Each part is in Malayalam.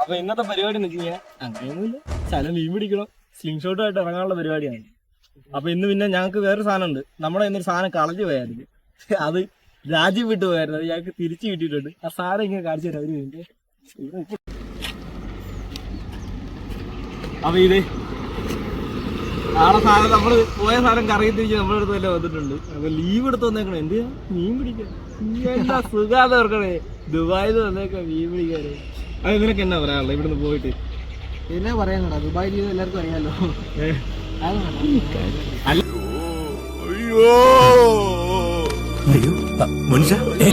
അപ്പൊ ഇന്നത്തെ പരിപാടി എന്ന് അങ്ങനെയൊന്നുമില്ല. സ്ഥലം മീൻ പിടിക്കണം. ഷോട്ടുമായിട്ട് ഇറങ്ങാനുള്ള പരിപാടിയാണ്. അപ്പൊ ഇന്ന് പിന്നെ ഞങ്ങൾക്ക് വേറൊരു സാധനം ഉണ്ട് നമ്മളെ ഇന്നൊരു സാധനം കളഞ്ഞു പോയായിരുന്നു അത് രാജ്യം വിട്ടു പോയായിരുന്നു. അത് ഞങ്ങൾക്ക് തിരിച്ചു കിട്ടിയിട്ടുണ്ട്. ആ സാധനം ഇങ്ങനെ കാണിച്ചു തരാം. ഒരു മിനിറ്റ് അപ്പൊ ഇത് ആളെ സാധനം നമ്മൾ പോയ സാധനം കറങ്ങി തിരിച്ച് നമ്മുടെ അടുത്ത് വന്നിട്ടുണ്ട്. അപ്പൊ ലീവ് എടുത്ത് വന്നേക്കണം? എന്ത് മീൻ പിടിക്കാൻ. എന്താ സുഖാന്ന് ഓർക്കണേ. ദുബായിൽ വന്നേക്കാം മീൻ പിടിക്കാറ് അത് നിനക്ക് എന്നാ പറയാനുള്ളത് ഇവിടുന്ന് പോയിട്ട്. പിന്നെ പറയാനടാ ദുബായ് ജീവിതം എല്ലാവർക്കും അറിയാലോ.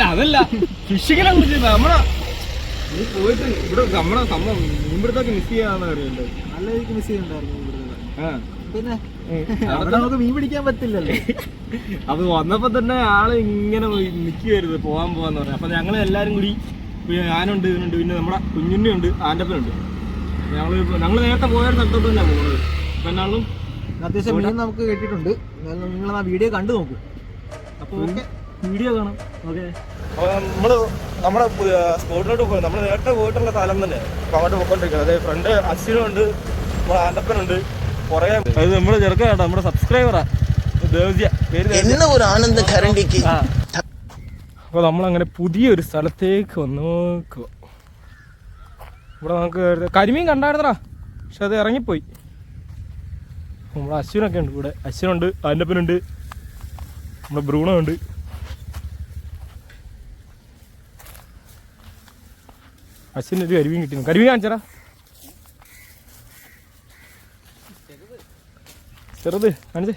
അതല്ല. ഫിഷിങ്ങിനെ കുറിച്ച് നമ്മളെ നീ പോയിട്ട് ഇവിടെ നമ്മളെ സംഭവം മീൻപിടുത്തൊക്കെ മിസ് ചെയ്യാന്ന് അറിയണ്ടേ നല്ല രീതിക്ക് മിസ് ചെയ്യണ്ടായിരുന്നു ആ. പിന്നെ? അവിടെ നമുക്ക് മീൻ പിടിക്കാൻ പറ്റില്ലല്ലോ. അത് വന്നപ്പോ തന്നെ ആൾ ഇങ്ങനെ നിക്കുവായിരുന്നു. പോവാൻ പോവാന്ന് പറഞ്ഞു. അപ്പൊ ഞങ്ങൾ എല്ലാരും കൂടി ഞാനുണ്ട് ഇതിനുണ്ട് പിന്നെ നമ്മുടെ കുഞ്ഞുണ്ണിയുണ്ട് ആന്റപ്പനുണ്ട് ഞങ്ങൾ ഞങ്ങൾ ഞങ്ങൾ നേരത്തെ പോയ സ്ഥലത്തോട്ട് തന്നെ പോകുന്നത് അപ്പൊ എന്നാലും അത്യാവശ്യം മീൻ നമുക്ക് കേട്ടിട്ടുണ്ട് നിങ്ങൾ ആ വീഡിയോ കണ്ടു നോക്കൂ. അപ്പൊ ഓക്കെ വീഡിയോ കാണാം. ഓക്കെ. നമ്മൾ നമ്മുടെ സ്പോട്ടിലോട്ട് പോയി. നമ്മൾ നേരത്തെ പോയിട്ടുള്ള സ്ഥലം തന്നെ. അങ്ങോട്ട് പോയിക്കൊണ്ടിരിക്കുന്നത് അതായത് ഫ്രണ്ട് അശ്വിനുണ്ട് നമ്മുടെ ആന്റപ്പനുണ്ട് കുറേ അത് നമ്മുടെ ചെറുക്കാട്ടോ നമ്മുടെ സബ്സ്ക്രൈബറാ ദേവ്യ പേര് ഒരു ആനന്ദ നമ്മളങ്ങനെ പുതിയൊരു സ്ഥലത്തേക്ക് വന്ന് നോക്കുക ഇവിടെ നമുക്ക് കരിമീൻ കണ്ടായിരുന്നടാ പക്ഷെ അത് ഇറങ്ങിപ്പോയി. നമ്മളെ അശ്വിനൊക്കെ ഉണ്ട് ഇവിടെ. അശ്വിനുണ്ട് അന്നപ്പനുണ്ട് നമ്മുടെ ഭ്രൂണമുണ്ട് ഉണ്ട് അശ്വിനൊരു കരിമീൻ കിട്ടിയിരുന്നു. കരിമീൻ കാണിച്ചടാ. ചെറുത് കാണിച്ച്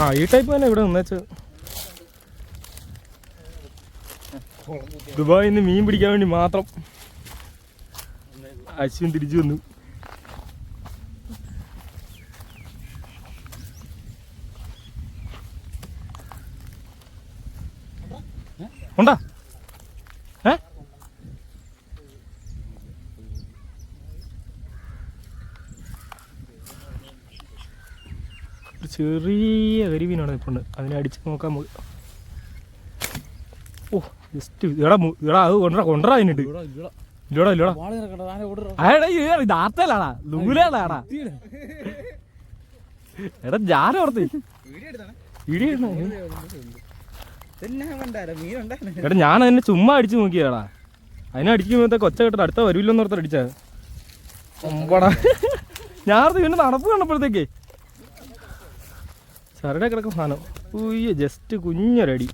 ആ ഈ ടൈപ്പ് തന്നെ ഇവിടെ നിന്നേച്ച് ദുബായിൽ നിന്ന് മീൻ പിടിക്കാൻ വേണ്ടി മാത്രം അശ്വിൻ തിരിച്ചു വന്നു. ഉണ്ടാ? ഒരു ചെറിയ കരിമീനാണ് ഇപ്പോൾ അതിനെ അടിച്ച് നോക്കാൻ നമുക്ക് ഓ ജസ്റ്റ് എടാ ഇടാ എടാ അത് കൊണ്ടറ കൊണ്ടറ അതിനിട്ട്. ഇല്ലടാ ഇല്ലടാ. അയടാ ഇത് ആർത്തലാടാ. ദൂരാടാടാ എടാ ഞാൻ ഓർത്ത്? എടാ ഞാൻ അതിനെ ചുമ്മാ അടിച്ച് നോക്കിയാടാ അതിനെ അടിക്കുമ്പോ കൊച്ച കേട്ടിട്ട് അടുത്ത വരൂല്ലെന്ന് ഓർത്ത് അടിച്ചാ ഞാൻ പിന്നെ നടപ്പ് കണ്ടപ്പോഴത്തേക്കേ. ചരടെ കിടക്കുന്ന സാധനം. ഉയ്യ ജസ്റ്റ് കുഞ്ഞൊരടി.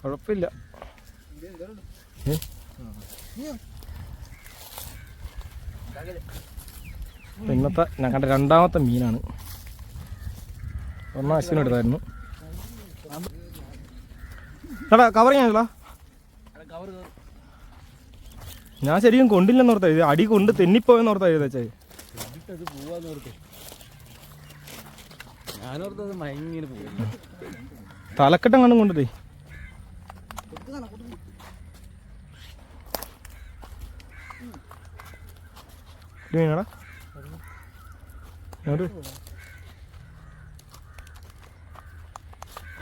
കുഴപ്പമില്ല. ഇന്നത്തെ ഞാൻ കണ്ട രണ്ടാമത്തെ മീനാണ്. ഒന്നാം അശ്വിനും എടുത്തായിരുന്നു. എടാ കവർ ചെയ്യാനില്ല ഞാൻ ശരിക്കും കൊണ്ടില്ലെന്നോർത്താ അടി കൊണ്ട് തെന്നിപ്പോയെന്നോർത്താ എഴുതച്ചേ ഞാനോർത്തത് മയങ്ങിങ്ങനെ പോകും തലക്കെട്ടം കണ്ടും കൊണ്ടതേ മീനാടാ എവിടെ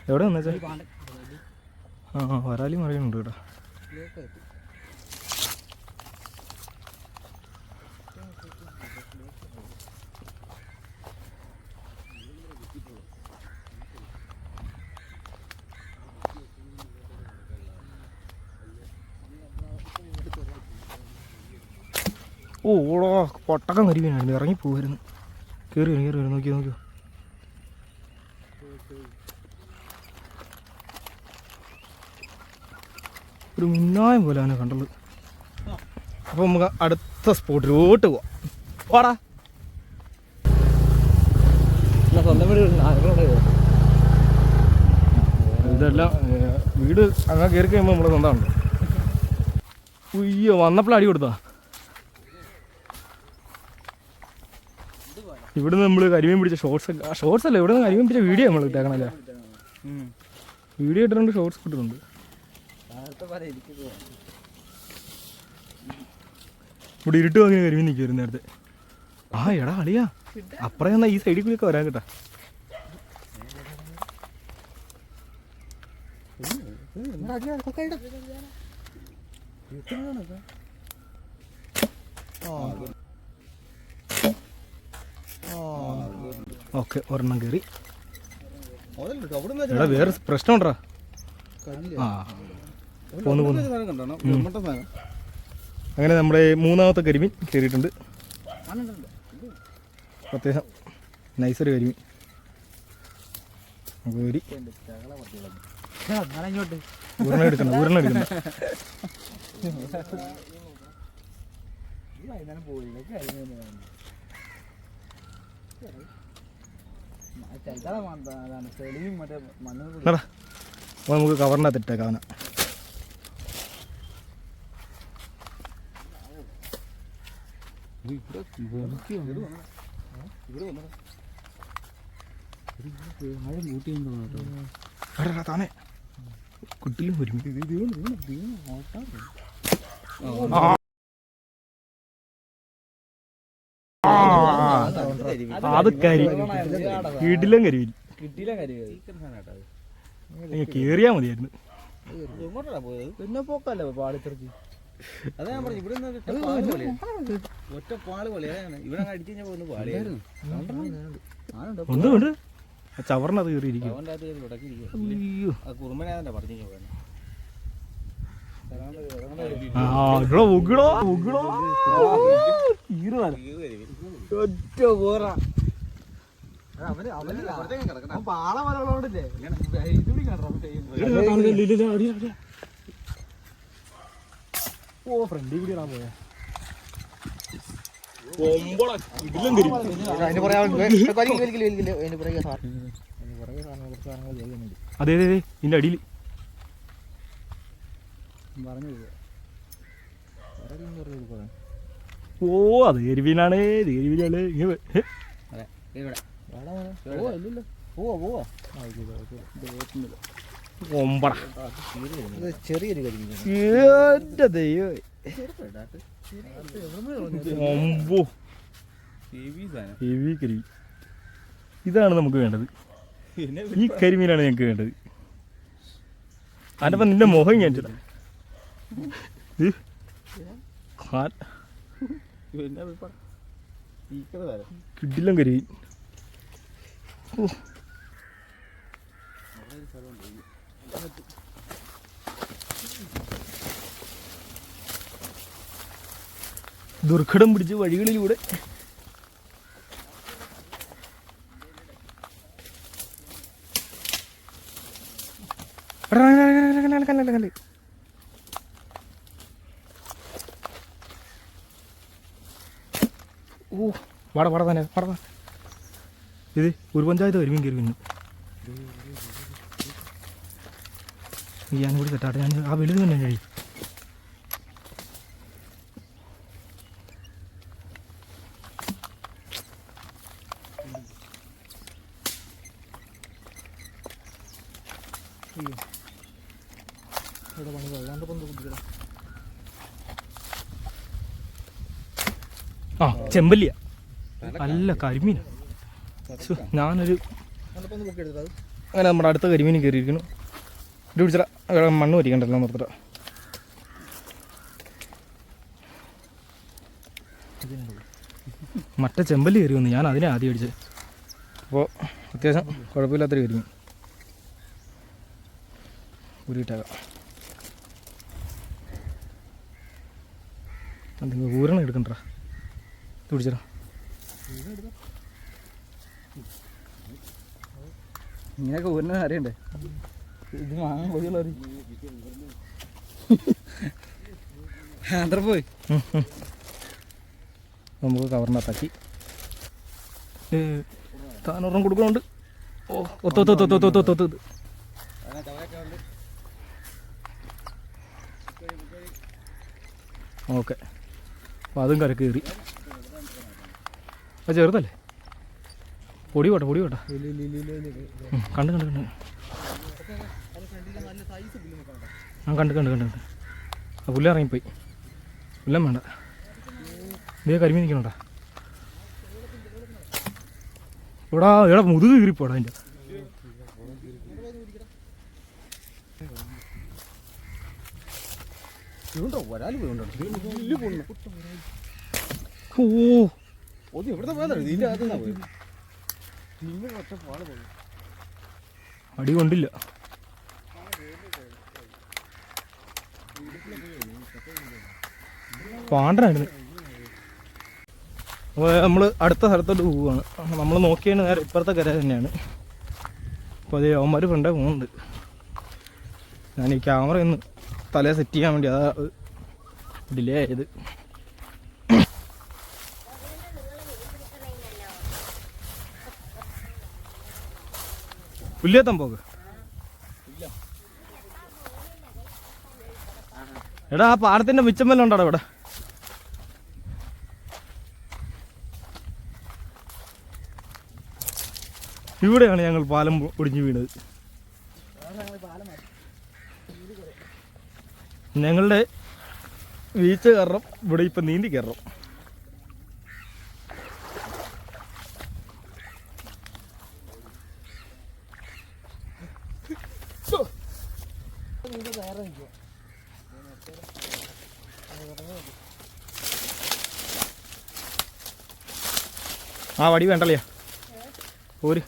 എവിടെ വന്നേ ആ ആ വരാലി മറിയുന്നുണ്ട് കേട്ടോ. ഓ ഓടോ പൊട്ടക്കം കരിമീനായിരുന്നു ഇറങ്ങി പോകുമായിരുന്നു കയറി വരും കയറി വരും. നോക്കിയോ നോക്കിയോ. ഒരു മിന്നായം പോലെ അവനെ കണ്ടത്. അപ്പോൾ നമുക്ക് അടുത്ത സ്പോട്ടിലോട്ട് പോവാം. വാടാ സ്വന്തം വീട് ഇതെല്ലാം വീട് അങ്ങനെ കയറി കഴിയുമ്പോൾ നമ്മുടെ സ്വന്തമുണ്ട് ഉയ്യോ വന്നപ്പോൾ അടി കൊടുത്താ ഇവിടുന്ന് നമ്മൾ കരിമീൻ പിടിച്ച ഷോർട്സ് ഷോർട്സ് അല്ല ഇവിടുന്ന് കരിമീൻ പിടിച്ച വീഡിയോ നമ്മൾ ഇട്ടേക്കണല്ലേ? വീഡിയോ ഇട്ടിട്ടുണ്ട് ഷോർട്സ് ഇട്ടിട്ടുണ്ട്. ഇവിടെ ഇരുട്ട് വാങ്ങിയ കരിമീൻ നിൽക്കുമായിരുന്നു നേരത്തെ. ആ എടാ അളിയാ. അപ്പറേ എന്നാ ഈ സൈഡിൽ കൂടിയൊക്കെ വരാൻ കേട്ടാ. ഓക്കെ ഒരെണ്ണം കയറി എടാ വേറെ പ്രശ്നമുണ്ടാ ആ. പോന്നു പോന്നു. അങ്ങനെ നമ്മുടെ മൂന്നാമത്തെ കരിമീൻ കയറിയിട്ടുണ്ട് അത്യാവശ്യം നൈസൊരു കരിമീൻ. നമുക്ക് ഒരു ഇങ്ങോട്ട് ഉരുണ എടുക്കണം. ഉരുണ എടുക്കണം നമുക്ക് കവറിനകത്ത് ഇട്ടേക്കാം അവനെ. എടാ, എടാ, താനെ. കുട്ടിലും ഒരുമി ആ. ആ, അത് കരി ഇടിലും കരിവിൽ. കിട്ടിയില്ല കേറിയാ മതിയായിരുന്നു. പിന്നെ പോക്കല്ലേ പാടിത്തിറക്കി അതാ ഞാൻ പറഞ്ഞു ഇവിടെ ഒറ്റ പാൾ പോലെ ഇവിടെ അടിച്ചു കഴിഞ്ഞാൽ ഒന്ന് പാളിയായിരുന്നു കയറിയിരിക്കും പറഞ്ഞു പോകാൻ ആ ഒറ്റ പോറ. പാള കണ്ടോ? ഓ ഫ്രണ്ടി കൂടി ഇടാൻ പോയാ. അതെ അതെ അതെ. ഇതിന്റെ അടിയിൽ. പറഞ്ഞു ഓ അത് എരിവിനാണ് ഒമ്പട ചെറിയൊരു ഒമ്പോ. ഹെവി ഇതാണ് നമുക്ക് വേണ്ടത്. ഈ കരിമീനാണ് ഞങ്ങൾക്ക് വേണ്ടത്. അതിനപ്പം നിന്റെ മുഖം ഞാൻ കരിമീൻ ഓ. ദുർഘടം പിടിച്ച് വഴികളിലൂടെ വട വാടാ തന്നെ വാടാ. ഇത് ഒരു പഞ്ചായത്ത് വരുമ്പോൾ കയറി വന്നു ഞാൻ കൂടി തെറ്റാട്ടെ ഞാൻ ആ വലുത് തന്നെ കഴിയും ആ ചെമ്പല്ലിയ. നല്ല കരിമീൻ ഞാനൊരു അങ്ങനെ നമ്മുടെ അടുത്ത കരിമീൻ കയറിയിരിക്കുന്നു. ഇത് പിടിച്ചിട. മണ്ണ് വരിക്കണ്ടല്ലോ നിർത്തട മറ്റ ചെമ്പൽ കയറി വന്നു. ഞാൻ അതിനെ ആദ്യം അടിച്ചത് അപ്പോൾ അത്യാവശ്യം കുഴപ്പമില്ലാത്തൊരു കരിമീൻ. ഉരുവിട്ടേക്കാം എന്തെങ്കിലും ഊരണം എടുക്കണ്ട പിടിച്ചടാ. ഇങ്ങനെയൊക്കെ ഊരിനെ അറിയണ്ടേ ഇത് വാങ്ങാൻ പോയുള്ള ആന്ധ്ര പോയി. നമുക്ക് കവറിനകത്താക്കി താനൊരെണ്ണം കൊടുക്കുന്നുണ്ട് ഓ ഒത്ത് ഒത്ത് ഒത്ത് ഒത്ത് ഒത്ത് ഒത്ത് ഓക്കെ. അപ്പോൾ അതും കരക്ക് കയറി. അത് ചെറുതല്ലേ? പൊടി പോട്ടെ പൊടി പോട്ടെ. കണ്ട് കണ്ട് കണ്ട്. ആ കണ്ട് കണ്ട് കണ്ട് കണ്ട്. ആ പുല്ല ഇറങ്ങിപ്പോയി. പുല്ലം വേണ്ട. ഇതേ കരിമീൻ നിൽക്കണോട്ടാ ഇവിടെ ഇവിടെ മുതുക് കീറിപ്പോടാ അതിന്റെ. ഓ ഓ ഇവിടെ പോയതാണ് ഇതിന്റെ അകത്തുനിന്നാ പോയത്. അടി കൊണ്ടില്ല. പാണ്ടനായിരുന്നു അപ്പോൾ നമ്മൾ അടുത്ത സ്ഥലത്തോട്ട് പോവുകയാണ്. നമ്മൾ നോക്കിയാണ് നേരെ ഇപ്പുറത്തെ കര തന്നെയാണ്. അപ്പോൾ അതേ അവന്മാർ ഫ്രണ്ടേ പോകുന്നുണ്ട്. ഞാൻ ഈ ക്യാമറ ഒന്ന് തലേ സെറ്റ് ചെയ്യാൻ വേണ്ടി അതാ ഡിലേ ആയത്. പുല്ലിയത്തം പോക്ക്. എടാ ആ പാടത്തിന്റെ മിച്ചം വല്ലതും ഉണ്ടോ ഇവിടെ. ഇവിടെയാണ് ഞങ്ങൾ പാലം ഒടിഞ്ഞു വീണത്. ഞങ്ങളുടെ വീഴ്ച കാരണം ഇവിടെ ഇപ്പം നീന്തി കയറണം. ആ വടി വേണ്ടല്ലേ? ഒരു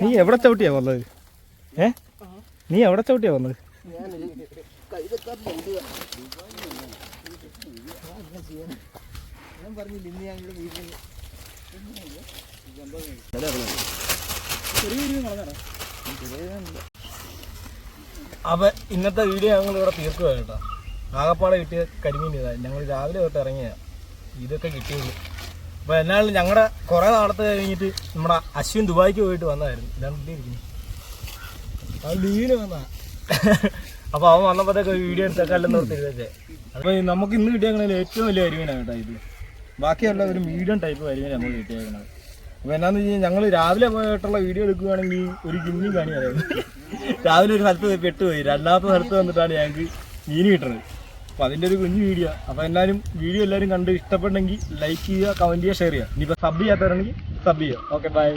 നീ എവിടെ ചവിട്ടിയാ വന്നത്? ഏ? നീ എവിടെ ചവിട്ടിയാ വന്നത്? അപ്പൊ ഇന്നത്തെ വീഡിയോ ഞങ്ങൾ ഇവിടെ തീർക്കുക കേട്ടോ. ആകപ്പാടെ കിട്ടിയ കരിമീൻ ഇതാ. ഞങ്ങൾ രാവിലെ തൊട്ട് ഇറങ്ങിയ ഇതൊക്കെ കിട്ടിയുള്ളൂ. അപ്പോൾ എന്നാലും ഞങ്ങളുടെ കുറേ നാളത്തെ കഴിഞ്ഞിട്ട് നമ്മുടെ അശ്വിൻ ദുബായിക്ക് പോയിട്ട് വന്നായിരുന്നു ഇതാണ് ഇവിടെ ഇരിക്കുന്നത് ലീവിന് വന്നാ അപ്പോൾ അവൻ വന്നപ്പോഴത്തേക്ക് വീഡിയോ എടുത്തേക്കല്ലെന്ന് ഓർത്ത് അപ്പോൾ അപ്പൊ നമുക്ക് ഇന്ന് കിട്ടിയേക്കണതിൽ ഏറ്റവും വലിയ കരിമീനാണ് കേട്ടോ ഇത്. ബാക്കിയുള്ള ഒരു മീഡിയം ടൈപ്പ് കരിമീൻ നമ്മൾ കിട്ടിയേക്കണത് അപ്പോൾ എന്നാന്ന് വെച്ച് കഴിഞ്ഞാൽ ഞങ്ങൾ രാവിലെ പോയിട്ടുള്ള വീഡിയോ എടുക്കുകയാണെങ്കിൽ ഒരു ഗിന്നി കാണിയായിരുന്നു രാവിലെ ഒരു സ്ഥലത്ത് പെട്ടുപോയി. രണ്ടാമത്തെ സ്ഥലത്ത് വന്നിട്ടാണ് ഞങ്ങൾക്ക് മീൻ കിട്ടുന്നത് അപ്പൊ അതിന്റെ ഒരു കുഞ്ഞു വീഡിയോ അപ്പൊ എല്ലാവരും വീഡിയോ എല്ലാവരും കണ്ട് ഇഷ്ടപ്പെട്ടെങ്കിൽ ലൈക്ക് ചെയ്യുക കമന്റ് ചെയ്യുക ഷെയർ ചെയ്യുക. ഇനി സബ് ചെയ്യാത്തവരാണെങ്കിൽ സബ് ചെയ്യുക. Okay bye